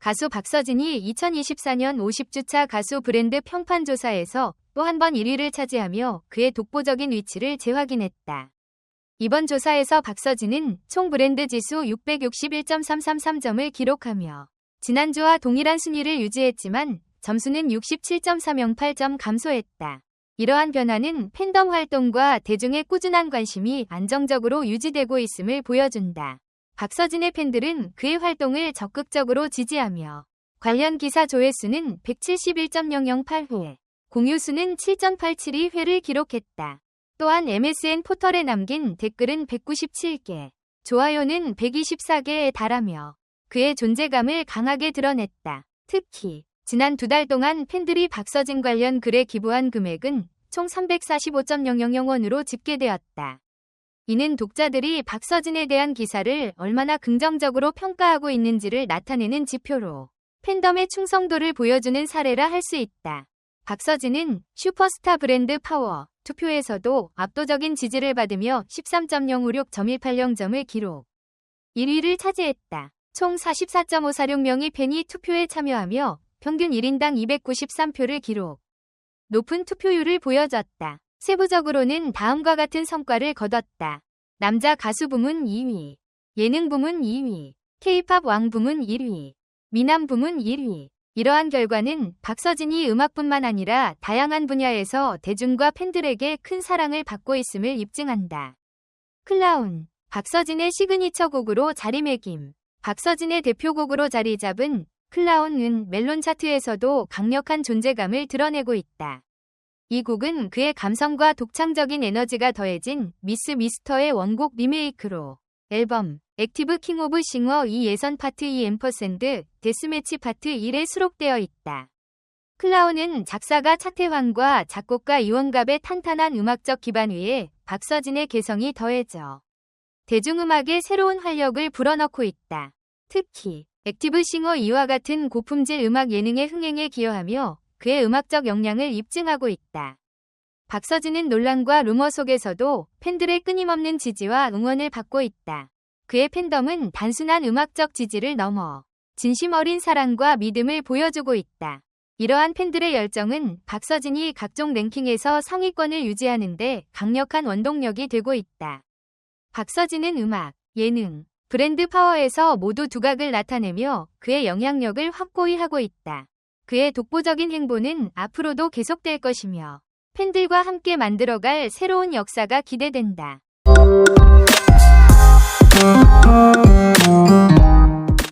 가수 박서진이 2024년 50주차 가수 브랜드 평판조사에서 또 한 번 1위를 차지하며 그의 독보적인 위치를 재확인했다. 이번 조사에서 박서진은 총 브랜드 지수 661.333점을 기록하며 지난주와 동일한 순위를 유지했지만 점수는 67.308점 감소했다. 이러한 변화는 팬덤 활동과 대중의 꾸준한 관심이 안정적으로 유지되고 있음을 보여준다. 박서진의 팬들은 그의 활동을 적극적으로 지지하며 관련 기사 조회수는 171.008회, 공유수는 7.872회를 기록했다. 또한 MSN 포털에 남긴 댓글은 197개, 좋아요는 124개에 달하며 그의 존재감을 강하게 드러냈다. 특히 지난 두 달 동안 팬들이 박서진 관련 글에 기부한 금액은 총 345.000원으로 집계되었다. 이는 독자들이 박서진에 대한 기사를 얼마나 긍정적으로 평가하고 있는지를 나타내는 지표로 팬덤의 충성도를 보여주는 사례라 할 수 있다. 박서진은 슈퍼스타 브랜드 파워 투표에서도 압도적인 지지를 받으며 13.056.180점을 기록. 1위를 차지했다. 총 44.546명의 팬이 투표에 참여하며 평균 1인당 293표를 기록. 높은 투표율을 보여줬다. 세부적으로는 다음과 같은 성과를 거뒀다. 남자 가수 부문 2위, 예능 부문 2위, K-팝 왕 부문 1위, 미남 부문 1위. 이러한 결과는 박서진이 음악뿐만 아니라 다양한 분야에서 대중과 팬들에게 큰 사랑을 받고 있음을 입증한다. 클라운, 박서진의 시그니처 곡으로 자리매김. 박서진의 대표곡으로 자리 잡은 클라운은 멜론 차트에서도 강력한 존재감을 드러내고 있다. 이 곡은 그의 감성과 독창적인 에너지가 더해진 미스 미스터의 원곡 리메이크로 앨범 액티브 킹 오브 싱어 2 예선 파트 2 앰퍼샌드 데스매치 파트 1에 수록되어 있다. 클라운은 작사가 차태환과 작곡가 이원갑의 탄탄한 음악적 기반 위에 박서진의 개성이 더해져 대중음악에 새로운 활력을 불어넣고 있다. 특히 액티브 싱어 2와 같은 고품질 음악 예능의 흥행에 기여하며 그의 음악적 역량을 입증하고 있다. 박서진은 논란과 루머 속에서도 팬들의 끊임없는 지지와 응원을 받고 있다. 그의 팬덤은 단순한 음악적 지지를 넘어 진심 어린 사랑과 믿음을 보여주고 있다. 이러한 팬들의 열정은 박서진이 각종 랭킹에서 상위권을 유지하는데 강력한 원동력이 되고 있다. 박서진은 음악, 예능, 브랜드 파워에서 모두 두각을 나타내며 그의 영향력을 확고히 하고 있다. 그의 독보적인 행보는 앞으로도 계속될 것이며 팬들과 함께 만들어갈 새로운 역사가 기대된다.